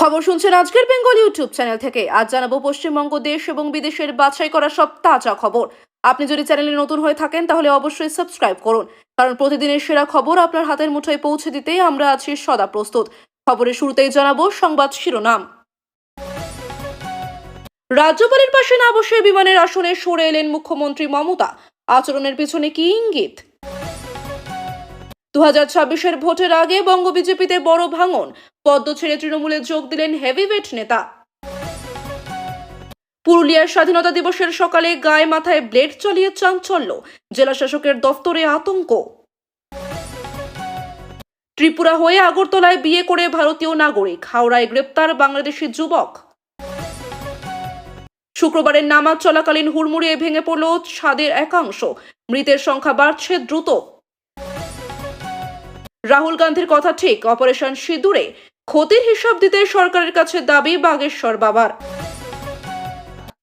খবর শুনছেন আজকের বেঙ্গল ইউটিউব চ্যানেল থেকে। আজ জানাব পশ্চিমবঙ্গ, দেশ এবং বিদেশের বাছাই করা সব তাজা খবর। আপনি যদি চ্যানেলে নতুন হয়ে থাকেন, তাহলে অবশ্যই সাবস্ক্রাইব করুন। কারণ প্রতিদিনের সেরা খবর আপনার হাতের মুঠোয় পৌঁছে দিতে আমরা আছি সদা প্রস্তুত। খবরের শুরুতেই জানাব সংবাদ শিরোনাম। রাজ্যপালের পাশে না বসে বিমানের আসনে সরে এলেন মুখ্যমন্ত্রী মমতা। আচরণের পিছনে কি ইঙ্গিত? দু হাজার ছাব্বিশের ভোটের আগে বঙ্গ বিজেপিতে বড় ভাঙন। পদ্ম ছেড়ে তৃণমূলে যোগ দিলেন হেভিওয়েট নেতা। পুরুলিয়ার স্বাধীনতা দিবসের সকালে গায়ে মাথায় ব্লেড চালিয়ে চাঞ্চল্য। জেলা শাসকের দফতরে আতঙ্ক। ত্রিপুরা হয়ে আগরতলায় বিয়ে করে ভারতীয় নাগরিক। হাওড়ায় গ্রেপ্তার বাংলাদেশি যুবক। শুক্রবারের নামাজ চলাকালীন হুড়মুড়িয়ে ভেঙে পড়ল ছাদের একাংশ। মৃতের সংখ্যা বাড়ছে দ্রুত। রাহুল গান্ধীর কথা ঠিক, অপারেশন সিঁদুরে ক্ষতির হিসাব দিতে সরকারের কাছে দাবি বাগেশ্বর বাবার।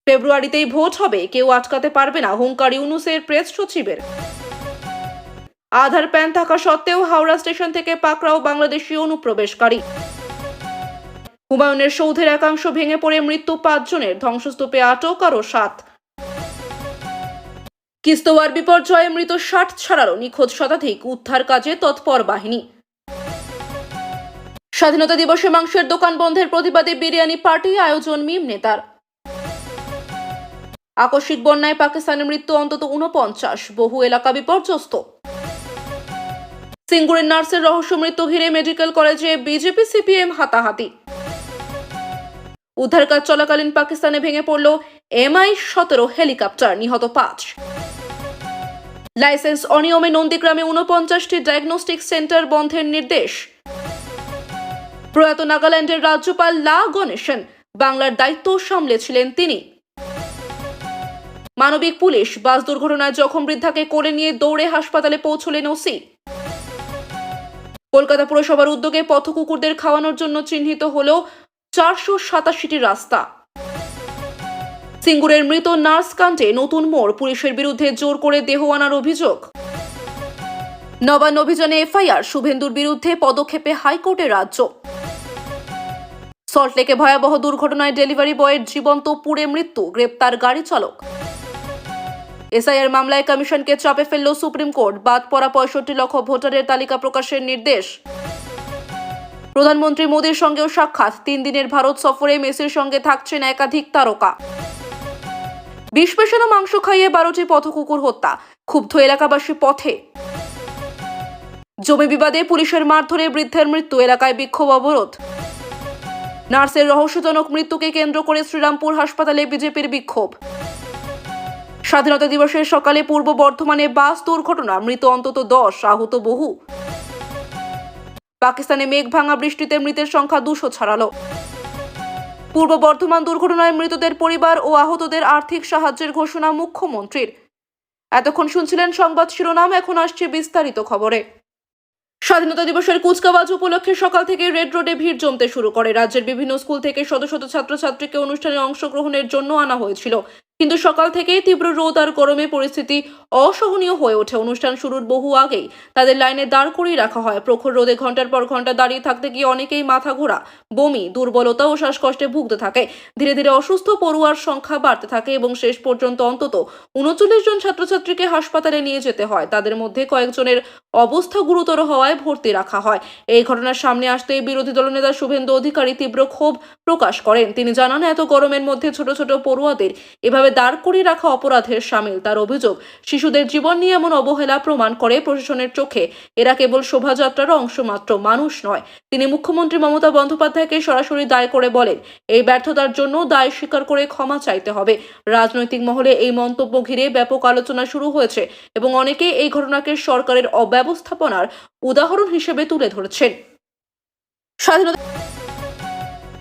ফেব্রুয়ারিতেই ভোট হবে, কেউ আটকাতে পারবে না, হুঙ্কার ইউনুসের প্রেস সচিবের। আধার প্যান থাকা সত্ত্বেও হাওড়া স্টেশন থেকে পাকড়াও বাংলাদেশি অনুপ্রবেশকারী। হুমায়ুনের সৌধের একাংশ ভেঙে পড়ে মৃত্যু পাঁচজনের, ধ্বংসস্তূপে আটক আরও সাত। কিস্তোয়ার বিপর্যয়ে মৃত ষাট ছাড়ালো নিখোঁজ শতাধিক উদ্ধার কাজে তৎপর বাহিনী। স্বাধীনতা দিবসে মাংসের দোকান বন্ধের প্রতিবাদে বিরিয়ানি পার্টি আয়োজন মিম নেতার। আকস্মিক বন্যায় পাকিস্তানের মৃত্যু অন্তত উনপঞ্চাশ বহু এলাকা বিপর্যস্ত। সিঙ্গুরের নার্সের রহস্য মৃত্যু ঘিরে মেডিকেল কলেজে বিজেপি সিপিএম হাতাহাতি। উদ্ধার কাজ চলাকালীন পাকিস্তানে ভেঙে পড়ল এমআই সতেরো হেলিকপ্টার, নিহত পাঁচ। লাইসেন্স অনিয়মে নন্দীগ্রামে উনপঞ্চাশটি ডায়াগনস্টিক সেন্টার বন্ধের নির্দেশ। প্রয়াত নাগাল্যান্ডের রাজ্যপাল লা গণেশন বাংলার দায়িত্ব সামলেছিলেন তিনি। মানবিক পুলিশ বাস দুর্ঘটনায় জখম বৃদ্ধাকে কোলে নিয়ে দৌড়ে হাসপাতালে পৌঁছলেন ওসি। কলকাতা পুরসভার উদ্যোগে পথকুকুরদের খাওয়ানোর জন্য চিহ্নিত হল চারশো সাতাশিটি রাস্তা। সিঙ্গুরের মৃত নার্স কাণ্ডে নতুন মোড়, পুলিশের বিরুদ্ধে জোর করে দেহ আনার অভিযোগ। নবান্ন অভিযানে এফআইআর, শুভেন্দুর বিরুদ্ধে পদক্ষেপে হাইকোর্টে রাজ্য। সল্টলেকে ভয়াবহ দুর্ঘটনায় ডেলিভারি বয়ের জীবন্ত পুড়ে মৃত্যু, গ্রেপ্তার গাড়ি চালক। এসআইআর মামলায় কমিশনকে চাপে ফেলল সুপ্রিম কোর্ট, বাদ পড়া পঁয়ষট্টি লক্ষ ভোটারের তালিকা প্রকাশের নির্দেশ। প্রধানমন্ত্রী মোদীর সঙ্গেও সাক্ষাৎ, তিন দিনের ভারত সফরে মেসির সঙ্গে থাকছেন একাধিক তারকা। বিষ পেশানো মাংস খাইয়ে বারোটি পথকুকুর হত্যা, ক্ষুব্ধ এলাকাবাসী পথে। জমি বিবাদে পুলিশের মারধরে বৃদ্ধের মৃত্যু, এলাকায় বিক্ষোভ অবরোধ। নার্সের রহস্যজনক মৃত্যুকে কেন্দ্র করে শ্রীরামপুর হাসপাতালে বিজেপির বিক্ষোভ। স্বাধীনতা দিবসের সকালে পূর্ব বর্ধমানে বাস দুর্ঘটনা, মৃত অন্তত দশ, আহত বহু। পাকিস্তানে মেঘ ভাঙা বৃষ্টিতে মৃতের সংখ্যা দুশো ছাড়ালো। পূর্ব বর্ধমান দুর্ঘটনায় মৃতদের পরিবার ও আহতদের আর্থিক সাহায্যের ঘোষণা মুখ্যমন্ত্রীর। এতক্ষণ শুনছিলেন সংবাদ শিরোনাম, এখন আসছে বিস্তারিত খবরে। স্বাধীনতা দিবসের কুচকাওয়াজ উপলক্ষে সকাল থেকে রেড রোডে ভিড় জমতে শুরু করে। রাজ্যের বিভিন্ন স্কুল থেকে শত শত ছাত্রছাত্রীকে অনুষ্ঠানে অংশগ্রহণের জন্য আনা হয়েছিল। কিন্তু সকাল থেকেই তীব্র রোদ আর গরমে পরিস্থিতি অসহনীয় হয়ে ওঠে। অনুষ্ঠান শুরুর বহু আগেই তাদের লাইনে দাঁড় করিয়ে রাখা হয়। প্রখর রোদে ঘণ্টার পর ঘণ্টা দাঁড়িয়ে থাকতে গিয়ে অনেকেই মাথা ঘোরা, বমি, দুর্বলতা ও শ্বাসকষ্টে ভুগতে থাকে। ধীরে ধীরে অসুস্থ পড়ুয়ার সংখ্যা বাড়তে থাকে এবং শেষ পর্যন্ত অন্তত উনচল্লিশ জন ছাত্রছাত্রীকে হাসপাতালে নিয়ে যেতে হয়। তাদের মধ্যে কয়েকজনের অবস্থা গুরুতর হওয়ায় ভর্তি রাখা হয়। এই ঘটনার সামনে আসতেই বিরোধী দলনেতা শুভেন্দু অধিকারী তীব্র ক্ষোভ প্রকাশ করেন। তিনি জানান, এত গরমের মধ্যে ছোট ছোট পড়ুয়াদের এভাবে দাঁড় করিয়ে রাখা অপরাধের সামিল। তার অভিযোগ, শিশুদের জীবন নিয়ে এমন অবহেলা প্রমাণ করে প্রশাসনের চোখে। এরা কেবল শোভাযাত্রার অংশ মাত্র, মানুষ নয়। তিনি মুখ্যমন্ত্রী মমতা বন্দ্যোপাধ্যায়কে সরাসরি দায় করে বলেন, এই ব্যর্থতার জন্য দায় স্বীকার করে ক্ষমা চাইতে হবে। রাজনৈতিক মহলে এই মন্তব্য ঘিরে ব্যাপক আলোচনা শুরু হয়েছে এবং অনেকে এই ঘটনাকে সরকারের অব্যবস্থাপনার উদাহরণ হিসেবে তুলে ধরেছেন। স্বাধীনতা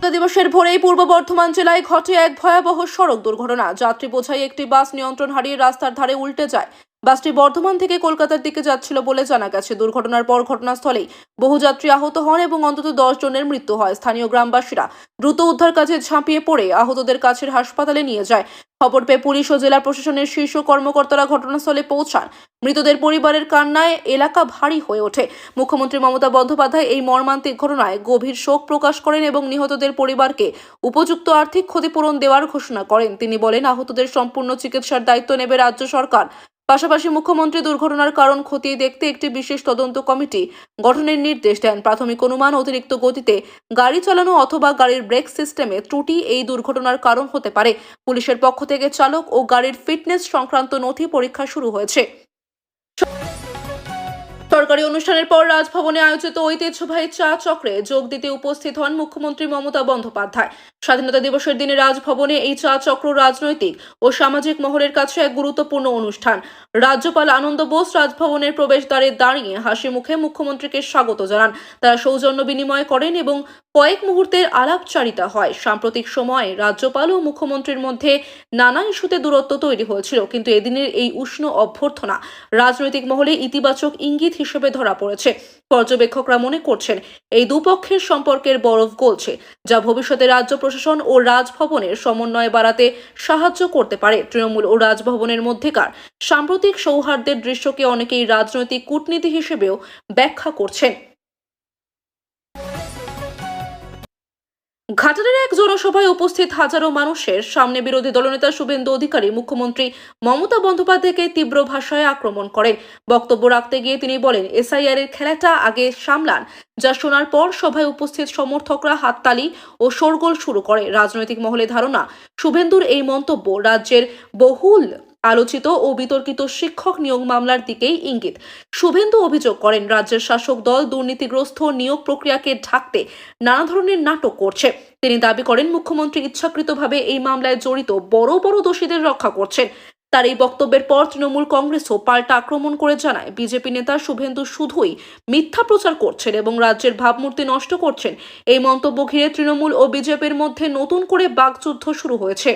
দিবসের ভোরেই পূর্ব বর্ধমান জেলায় ঘটে এক ভয়াবহ সড়ক দুর্ঘটনা। যাত্রী বোঝাই একটি বাস নিয়ন্ত্রণ হারিয়ে রাস্তার ধারে উল্টে যায়। বাসটি বর্ধমান থেকে কলকাতার দিকে যাচ্ছিল বলে জানা গেছে। দুর্ঘটনার পর ঘটনাস্থলেই বহু যাত্রী আহত হন এবং অন্তত দশ জনের মৃত্যু হয়। স্থানীয় গ্রামবাসীরা দ্রুত উদ্ধার কাজে ঝাঁপিয়ে পড়ে আহতদের কাছের হাসপাতালে নিয়ে যায়। খবর পেয়ে পুলিশ ও জেলা প্রশাসনের শীর্ষ কর্মকর্তারা ঘটনাস্থলে পৌঁছান। মৃতদের পরিবারের কান্নায় এলাকা ভারী হয়ে ওঠে। মুখ্যমন্ত্রী মমতা বন্দ্যোপাধ্যায় এই মর্মান্তিক ঘটনায় গভীর শোক প্রকাশ করেন এবং নিহতদের পরিবারকে উপযুক্ত আর্থিক ক্ষতিপূরণ দেওয়ার ঘোষণা করেন। তিনি বলেন, আহতদের সম্পূর্ণ চিকিৎসার দায়িত্ব নেবে রাজ্য সরকার। পাশাপাশি মুখ্যমন্ত্রী দুর্ঘটনার কারণ খতিয়ে দেখতে একটি বিশেষ তদন্ত কমিটি গঠনের নির্দেশ দেন। প্রাথমিক অনুমান অতিরিক্ত গতিতে গাড়ি চালানো অথবা গাড়ির ব্রেক সিস্টেমে ত্রুটি এই দুর্ঘটনার কারণ হতে পারে। পুলিশের পক্ষ থেকে চালক ও গাড়ির ফিটনেস সংক্রান্ত নথি পরীক্ষা শুরু হয়েছে। সরকারি অনুষ্ঠানের পর রাজভবনে আয়োজিত ঐতিহ্যবাহী চা চক্রে যোগ দিতে উপস্থিত হন মুখ্যমন্ত্রী মমতা বন্দ্যোপাধ্যায়। স্বাধীনতা দিবসের দিনে রাজভবনে এই চা চক্র রাজনৈতিক ও সামাজিক মহলের কাছে এক গুরুত্বপূর্ণ অনুষ্ঠান। রাজ্যপাল আনন্দ বোস রাজভবনের প্রবেশদ্বারে দাঁড়িয়ে হাসি মুখে মুখ্যমন্ত্রীকে স্বাগত জানান। তারা সৌজন্য বিনিময় করেন এবং কয়েক মুহূর্তের আলাপচারিতা হয়। সাম্প্রতিক সময়ে রাজ্যপাল ও মুখ্যমন্ত্রীর মধ্যে নানা ইস্যুতে দূরত্ব তৈরি হয়েছিল, কিন্তু এদিনের এই উষ্ণ অভ্যর্থনা রাজনৈতিক মহলে ইতিবাচক ইঙ্গিত হিসেবে ধরা পড়েছে। পর্যবেক্ষকরা মনে করছেন, এই দুপক্ষের সম্পর্কের বরফ গলছে, যা ভবিষ্যতে রাজ্য প্রশাসন ও রাজভবনের সমন্বয় বাড়াতে সাহায্য করতে পারে। তৃণমূল ও রাজভবনের মধ্যেকার সাম্প্রতিক সৌহার্দ্যের দৃশ্যকে অনেকেই রাজনৈতিক কূটনীতি হিসেবেও ব্যাখ্যা করছেন। ঘাটালের এক জনসভায় উপস্থিত হাজারো মানুষের সামনে বিরোধী দলনেতা শুভেন্দু অধিকারী, মুখ্যমন্ত্রী মমতা বন্দ্যোপাধ্যায়কে তীব্র ভাষায় আক্রমণ করেন। বক্তব্য রাখতে গিয়ে তিনি বলেন, এসআইআর এর খেলাটা আগে সামলান, যা শোনার পর সভায় উপস্থিত সমর্থকরা হাততালি ও শোরগোল শুরু করে। রাজনৈতিক মহলে ধারণা, শুভেন্দুর এই মন্তব্য রাজ্যের বহুল আলোচিত ও বিতর্কিত শিক্ষক নিয়োগ মামলার দিকেই ইঙ্গিত। শুভেন্দু অভিযোগ করেন, রাজ্যের শাসক দল দুর্নীতিগ্রস্ত নিয়োগ প্রক্রিয়াকে ঢাকতে নানা ধরনের নাটক করছে। তিনি দাবি করেন, মুখ্যমন্ত্রী ইচ্ছাকৃতভাবে এই মামলায় জড়িত বড় বড় দোষীদের রক্ষা করছেন। তার এই বক্তব্যের পর তৃণমূল কংগ্রেসও পাল্টা আক্রমণ করে জানায়, বিজেপি নেতা শুভেন্দু শুধুই মিথ্যা প্রচার করছেন এবং রাজ্যের ভাবমূর্তি নষ্ট করছেন। এই মন্তব্য ঘিরে তৃণমূল ও বিজেপির মধ্যে নতুন করে বাকযুদ্ধ শুরু হয়েছে।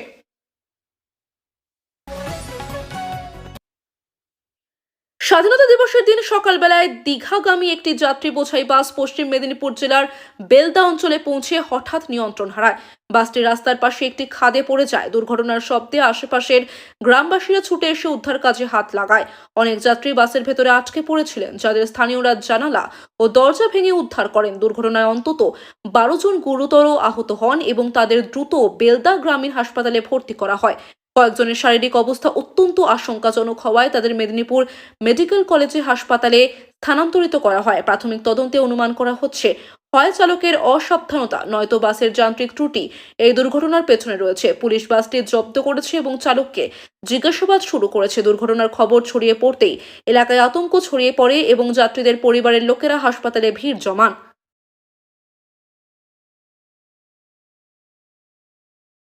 স্বাধীনতা দিবসের দিন সকালবেলায় দীঘাগামী একটি যাত্রী বোঝাই বাস পশ্চিম মেদিনীপুর জেলার বেলদা অঞ্চলে পৌঁছে হঠাৎ নিয়ন্ত্রণ হারায়। বাসটি রাস্তার পাশে একটি খাদে পড়ে যায়। দুর্ঘটনার শব্দে আশেপাশের গ্রামবাসীরা ছুটে এসে উদ্ধার কাজে হাত লাগায়। অনেক যাত্রী বাসের ভেতরে আটকে পড়েছিলেন, যাদের স্থানীয়রা জানালা ও দরজা ভেঙে উদ্ধার করেন। দুর্ঘটনায় অন্তত বারো জন গুরুতর আহত হন এবং তাদের দ্রুত বেলদা গ্রামীণ হাসপাতালে ভর্তি করা হয়। কয়েকজনের শারীরিক অবস্থা অত্যন্ত আশঙ্কাজনক হওয়ায় তাদের মেদিনীপুর মেডিকেল কলেজে হাসপাতালে স্থানান্তরিত করা হয়। প্রাথমিক তদন্তে অনুমান করা হচ্ছে হয় চালকের অসাবধানতা, নয়তো বাসের যান্ত্রিক ত্রুটি, এই দুর্ঘটনার পেছনে রয়েছে। পুলিশ বাসটি জব্দ করেছে এবং চালককে জিজ্ঞাসাবাদ শুরু করেছে। দুর্ঘটনার খবর ছড়িয়ে পড়তেই এলাকায় আতঙ্ক ছড়িয়ে পড়ে এবং যাত্রীদের পরিবারের লোকেরা হাসপাতালে ভিড় জমান।